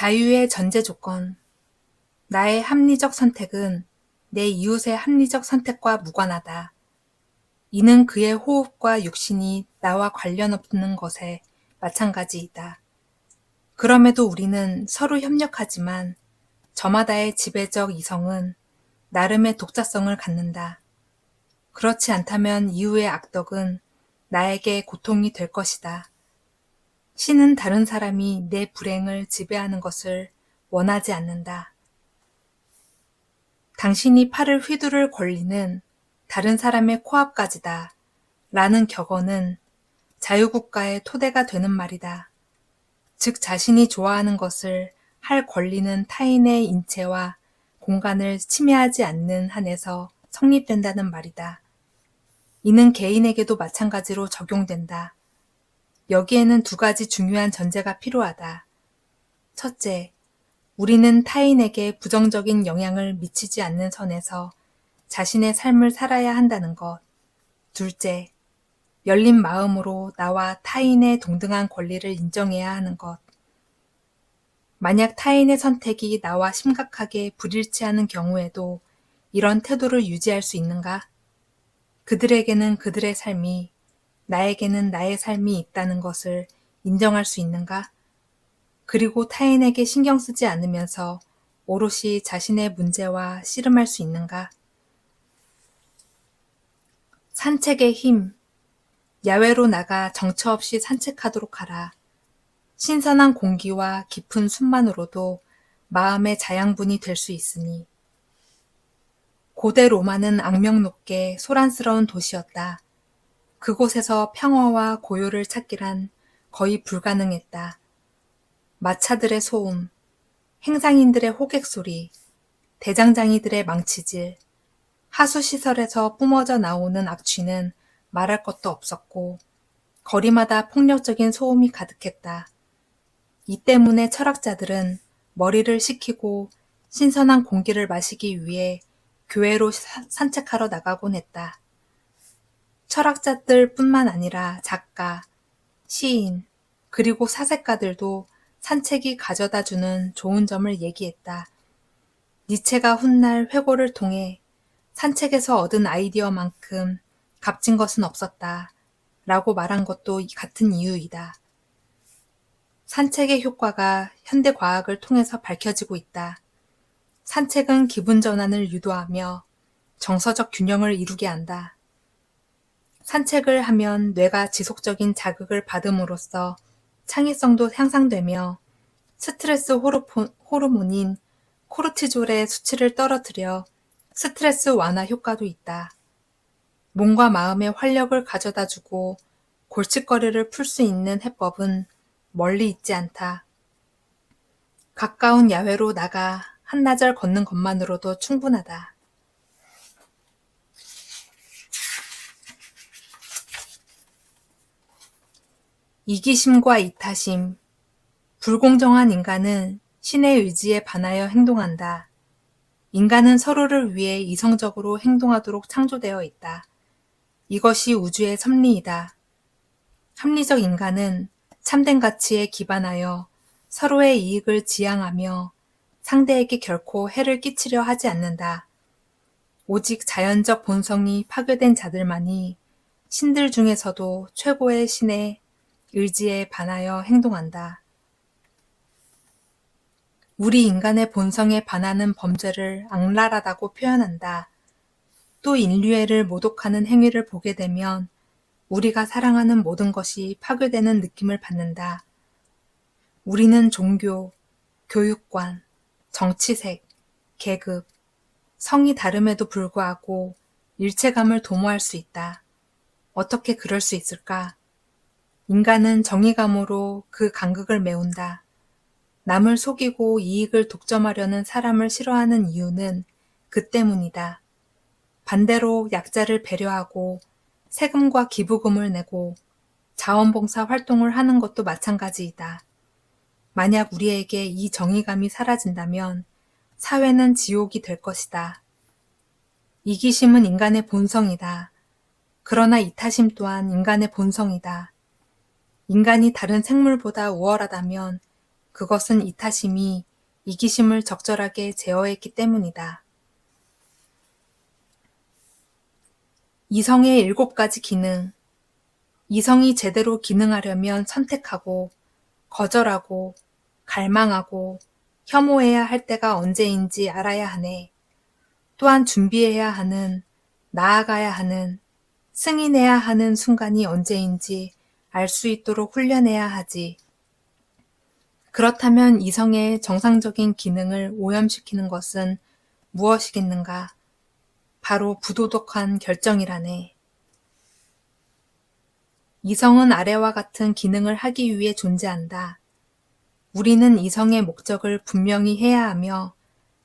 자유의 전제 조건. 나의 합리적 선택은 내 이웃의 합리적 선택과 무관하다. 이는 그의 호흡과 육신이 나와 관련 없는 것에 마찬가지이다. 그럼에도 우리는 서로 협력하지만 저마다의 지배적 이성은 나름의 독자성을 갖는다. 그렇지 않다면 이후의 악덕은 나에게 고통이 될 것이다. 신은 다른 사람이 내 불행을 지배하는 것을 원하지 않는다. 당신이 팔을 휘두를 권리는 다른 사람의 코앞까지다. 라는 격언은 자유국가의 토대가 되는 말이다. 즉 자신이 좋아하는 것을 할 권리는 타인의 인체와 공간을 침해하지 않는 한에서 성립된다는 말이다. 이는 개인에게도 마찬가지로 적용된다. 여기에는 두 가지 중요한 전제가 필요하다. 첫째, 우리는 타인에게 부정적인 영향을 미치지 않는 선에서 자신의 삶을 살아야 한다는 것. 둘째, 열린 마음으로 나와 타인의 동등한 권리를 인정해야 하는 것. 만약 타인의 선택이 나와 심각하게 불일치하는 경우에도 이런 태도를 유지할 수 있는가? 그들에게는 그들의 삶이, 나에게는 나의 삶이 있다는 것을 인정할 수 있는가? 그리고 타인에게 신경 쓰지 않으면서 오롯이 자신의 문제와 씨름할 수 있는가? 산책의 힘. 야외로 나가 정처 없이 산책하도록 하라. 신선한 공기와 깊은 숨만으로도 마음의 자양분이 될 수 있으니. 고대 로마는 악명 높게 소란스러운 도시였다. 그곳에서 평화와 고요를 찾기란 거의 불가능했다. 마차들의 소음, 행상인들의 호객 소리, 대장장이들의 망치질, 하수시설에서 뿜어져 나오는 악취는 말할 것도 없었고, 거리마다 폭력적인 소음이 가득했다. 이 때문에 철학자들은 머리를 식히고 신선한 공기를 마시기 위해 교회로 산책하러 나가곤 했다. 철학자들 뿐만 아니라 작가, 시인, 그리고 사색가들도 산책이 가져다 주는 좋은 점을 얘기했다. 니체가 훗날 회고를 통해 산책에서 얻은 아이디어만큼 값진 것은 없었다. 라고 말한 것도 같은 이유이다. 산책의 효과가 현대 과학을 통해서 밝혀지고 있다. 산책은 기분 전환을 유도하며 정서적 균형을 이루게 한다. 산책을 하면 뇌가 지속적인 자극을 받음으로써 창의성도 향상되며 스트레스 호르몬인 코르티졸의 수치를 떨어뜨려 스트레스 완화 효과도 있다. 몸과 마음의 활력을 가져다 주고 골칫거리를 풀 수 있는 해법은 멀리 있지 않다. 가까운 야외로 나가 한나절 걷는 것만으로도 충분하다. 이기심과 이타심, 불공정한 인간은 신의 의지에 반하여 행동한다. 인간은 서로를 위해 이성적으로 행동하도록 창조되어 있다. 이것이 우주의 섭리이다. 합리적 인간은 참된 가치에 기반하여 서로의 이익을 지향하며 상대에게 결코 해를 끼치려 하지 않는다. 오직 자연적 본성이 파괴된 자들만이 신들 중에서도 최고의 신의 의지에 반하여 행동한다. 우리 인간의 본성에 반하는 범죄를 악랄하다고 표현한다. 또 인류애를 모독하는 행위를 보게 되면 우리가 사랑하는 모든 것이 파괴되는 느낌을 받는다. 우리는 종교, 교육관, 정치색, 계급, 성이 다름에도 불구하고 일체감을 도모할 수 있다. 어떻게 그럴 수 있을까? 인간은 정의감으로 그 간극을 메운다. 남을 속이고 이익을 독점하려는 사람을 싫어하는 이유는 그 때문이다. 반대로 약자를 배려하고 세금과 기부금을 내고 자원봉사 활동을 하는 것도 마찬가지이다. 만약 우리에게 이 정의감이 사라진다면 사회는 지옥이 될 것이다. 이기심은 인간의 본성이다. 그러나 이타심 또한 인간의 본성이다. 인간이 다른 생물보다 우월하다면 그것은 이타심이 이기심을 적절하게 제어했기 때문이다. 이성의 일곱 가지 기능. 이성이 제대로 기능하려면 선택하고, 거절하고, 갈망하고, 혐오해야 할 때가 언제인지 알아야 하네. 또한 준비해야 하는, 나아가야 하는, 승인해야 하는 순간이 언제인지 알 수 있도록 훈련해야 하지. 그렇다면 이성의 정상적인 기능을 오염시키는 것은 무엇이겠는가? 바로 부도덕한 결정이라네. 이성은 아래와 같은 기능을 하기 위해 존재한다. 우리는 이성의 목적을 분명히 해야 하며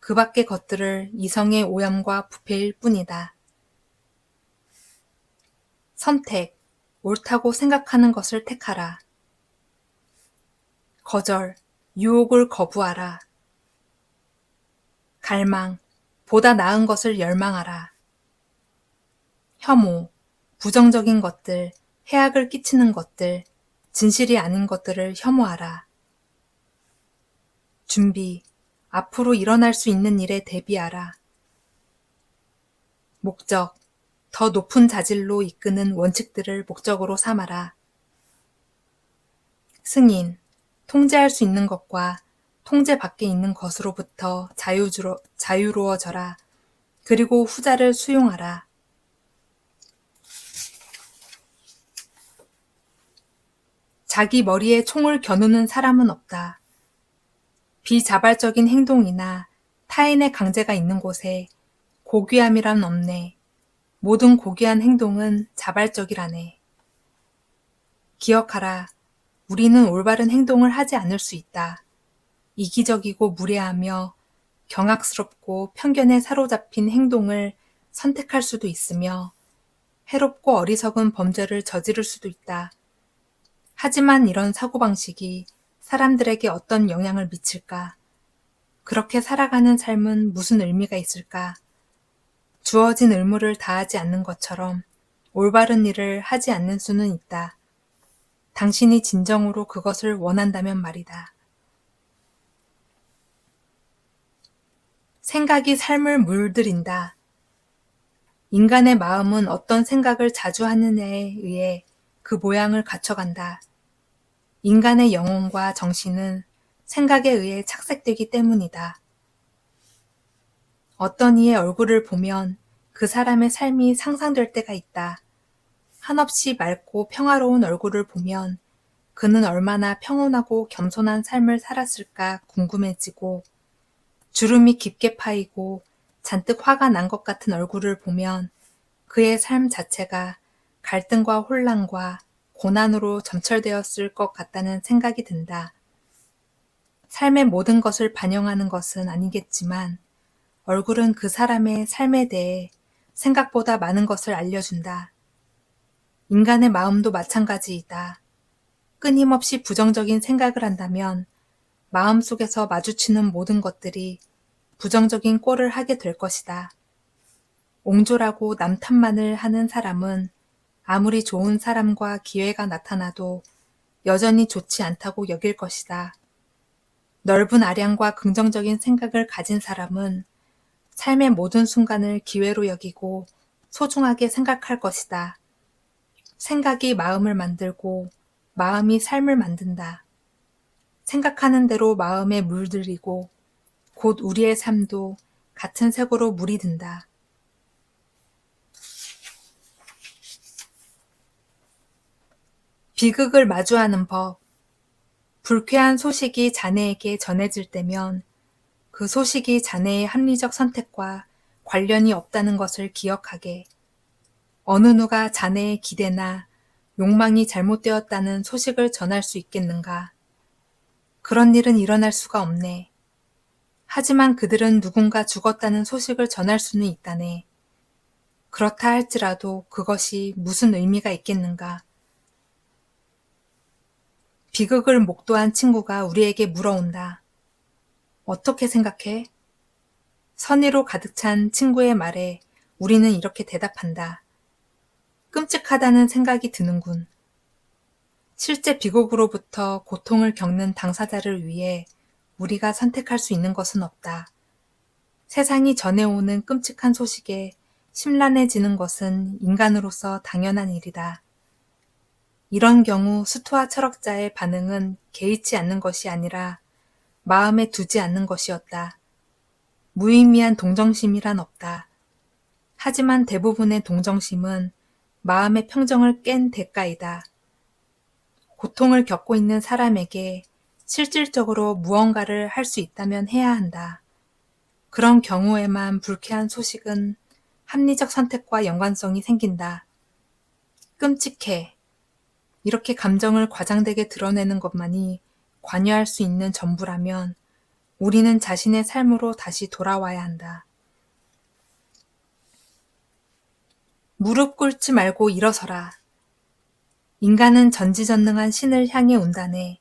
그 밖의 것들을 이성의 오염과 부패일 뿐이다. 선택, 옳다고 생각하는 것을 택하라. 거절, 유혹을 거부하라. 갈망, 보다 나은 것을 열망하라. 혐오, 부정적인 것들, 해악을 끼치는 것들, 진실이 아닌 것들을 혐오하라. 준비, 앞으로 일어날 수 있는 일에 대비하라. 목적, 더 높은 자질로 이끄는 원칙들을 목적으로 삼아라. 승인, 통제할 수 있는 것과 통제 밖에 있는 것으로부터 자유주로, 자유로워져라. 그리고 후자를 수용하라. 자기 머리에 총을 겨누는 사람은 없다. 비자발적인 행동이나 타인의 강제가 있는 곳에 고귀함이란 없네. 모든 고귀한 행동은 자발적이라네. 기억하라. 우리는 올바른 행동을 하지 않을 수 있다. 이기적이고 무례하며 경악스럽고 편견에 사로잡힌 행동을 선택할 수도 있으며 해롭고 어리석은 범죄를 저지를 수도 있다. 하지만 이런 사고방식이 사람들에게 어떤 영향을 미칠까? 그렇게 살아가는 삶은 무슨 의미가 있을까? 주어진 의무를 다하지 않는 것처럼 올바른 일을 하지 않는 수는 있다. 당신이 진정으로 그것을 원한다면 말이다. 생각이 삶을 물들인다. 인간의 마음은 어떤 생각을 자주 하느냐에 의해 그 모양을 갖춰간다. 인간의 영혼과 정신은 생각에 의해 착색되기 때문이다. 어떤 이의 얼굴을 보면 그 사람의 삶이 상상될 때가 있다. 한없이 맑고 평화로운 얼굴을 보면 그는 얼마나 평온하고 겸손한 삶을 살았을까 궁금해지고 주름이 깊게 파이고 잔뜩 화가 난 것 같은 얼굴을 보면 그의 삶 자체가 갈등과 혼란과 고난으로 점철되었을 것 같다는 생각이 든다. 삶의 모든 것을 반영하는 것은 아니겠지만 얼굴은 그 사람의 삶에 대해 생각보다 많은 것을 알려준다. 인간의 마음도 마찬가지이다. 끊임없이 부정적인 생각을 한다면 마음 속에서 마주치는 모든 것들이 부정적인 꼴을 하게 될 것이다. 옹졸하고 남탓만을 하는 사람은 아무리 좋은 사람과 기회가 나타나도 여전히 좋지 않다고 여길 것이다. 넓은 아량과 긍정적인 생각을 가진 사람은 삶의 모든 순간을 기회로 여기고 소중하게 생각할 것이다. 생각이 마음을 만들고 마음이 삶을 만든다. 생각하는 대로 마음에 물들이고 곧 우리의 삶도 같은 색으로 물이 든다. 비극을 마주하는 법. 불쾌한 소식이 자네에게 전해질 때면 그 소식이 자네의 합리적 선택과 관련이 없다는 것을 기억하게. 어느 누가 자네의 기대나 욕망이 잘못되었다는 소식을 전할 수 있겠는가? 그런 일은 일어날 수가 없네. 하지만 그들은 누군가 죽었다는 소식을 전할 수는 있다네. 그렇다 할지라도 그것이 무슨 의미가 있겠는가? 비극을 목도한 친구가 우리에게 물어온다. 어떻게 생각해? 선의로 가득 찬 친구의 말에 우리는 이렇게 대답한다. 끔찍하다는 생각이 드는군. 실제 비극으로부터 고통을 겪는 당사자를 위해 우리가 선택할 수 있는 것은 없다. 세상이 전해오는 끔찍한 소식에 심란해지는 것은 인간으로서 당연한 일이다. 이런 경우 수투와 철학자의 반응은 개의치 않는 것이 아니라 마음에 두지 않는 것이었다. 무의미한 동정심이란 없다. 하지만 대부분의 동정심은 마음의 평정을 깬 대가이다. 고통을 겪고 있는 사람에게 실질적으로 무언가를 할 수 있다면 해야 한다. 그런 경우에만 불쾌한 소식은 합리적 선택과 연관성이 생긴다. 끔찍해. 이렇게 감정을 과장되게 드러내는 것만이 관여할 수 있는 전부라면 우리는 자신의 삶으로 다시 돌아와야 한다. 무릎 꿇지 말고 일어서라. 인간은 전지전능한 신을 향해 온다네.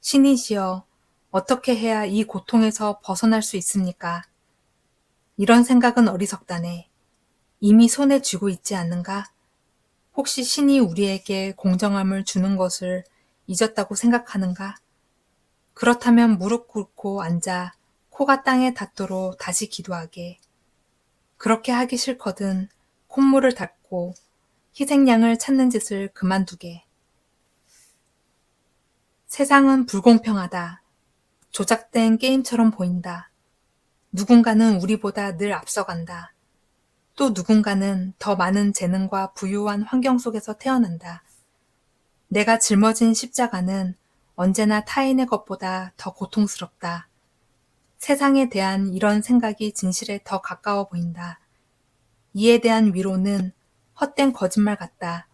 신이시여, 어떻게 해야 이 고통에서 벗어날 수 있습니까? 이런 생각은 어리석다네. 이미 손에 쥐고 있지 않는가? 혹시 신이 우리에게 공정함을 주는 것을 잊었다고 생각하는가? 그렇다면 무릎 꿇고 앉아 코가 땅에 닿도록 다시 기도하게. 그렇게 하기 싫거든 콧물을 닦고 희생양을 찾는 짓을 그만두게. 세상은 불공평하다. 조작된 게임처럼 보인다. 누군가는 우리보다 늘 앞서간다. 또 누군가는 더 많은 재능과 부유한 환경 속에서 태어난다. 내가 짊어진 십자가는 언제나 타인의 것보다 더 고통스럽다. 세상에 대한 이런 생각이 진실에 더 가까워 보인다. 이에 대한 위로는 헛된 거짓말 같다.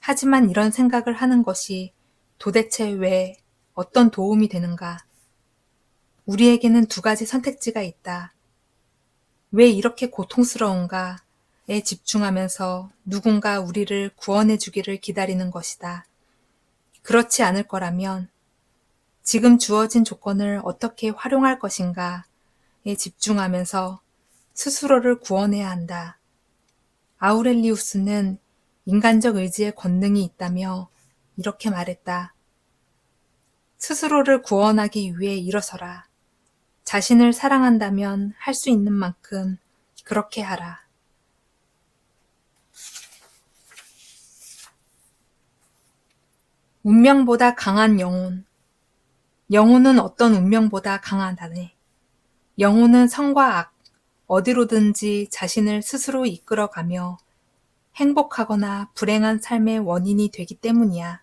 하지만 이런 생각을 하는 것이 도대체 왜 어떤 도움이 되는가? 우리에게는 두 가지 선택지가 있다. 왜 이렇게 고통스러운가에 집중하면서 누군가 우리를 구원해 주기를 기다리는 것이다. 그렇지 않을 거라면 지금 주어진 조건을 어떻게 활용할 것인가에 집중하면서 스스로를 구원해야 한다. 아우렐리우스는 인간적 의지의 권능이 있다며 이렇게 말했다. 스스로를 구원하기 위해 일어서라. 자신을 사랑한다면 할 수 있는 만큼 그렇게 하라. 운명보다 강한 영혼. 영혼은 어떤 운명보다 강하다네. 영혼은 성과 악, 어디로든지 자신을 스스로 이끌어가며 행복하거나 불행한 삶의 원인이 되기 때문이야.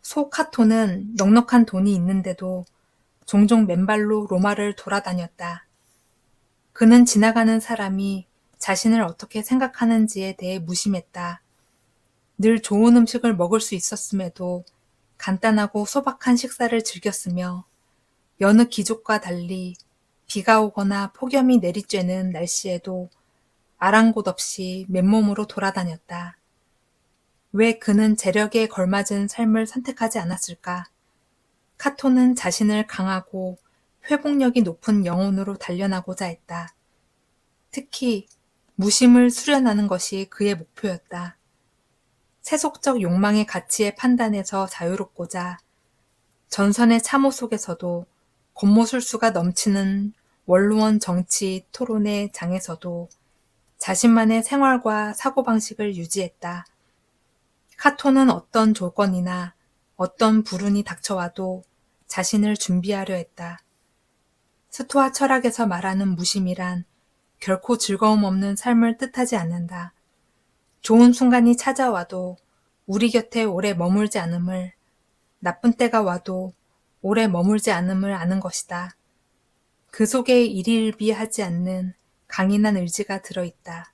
소 카토는 넉넉한 돈이 있는데도 종종 맨발로 로마를 돌아다녔다. 그는 지나가는 사람이 자신을 어떻게 생각하는지에 대해 무심했다. 늘 좋은 음식을 먹을 수 있었음에도 간단하고 소박한 식사를 즐겼으며 여느 귀족과 달리 비가 오거나 폭염이 내리쬐는 날씨에도 아랑곳 없이 맨몸으로 돌아다녔다. 왜 그는 재력에 걸맞은 삶을 선택하지 않았을까? 카토는 자신을 강하고 회복력이 높은 영혼으로 단련하고자 했다. 특히 무심을 수련하는 것이 그의 목표였다. 세속적 욕망의 가치의 판단에서 자유롭고자 전선의 참호 속에서도 겉모술수가 넘치는 원로원 정치 토론의 장에서도 자신만의 생활과 사고방식을 유지했다. 카토는 어떤 조건이나 어떤 불운이 닥쳐와도 자신을 준비하려 했다. 스토아 철학에서 말하는 무심이란 결코 즐거움 없는 삶을 뜻하지 않는다. 좋은 순간이 찾아와도 우리 곁에 오래 머물지 않음을, 나쁜 때가 와도 오래 머물지 않음을 아는 것이다. 그 속에 일일비하지 않는 강인한 의지가 들어있다.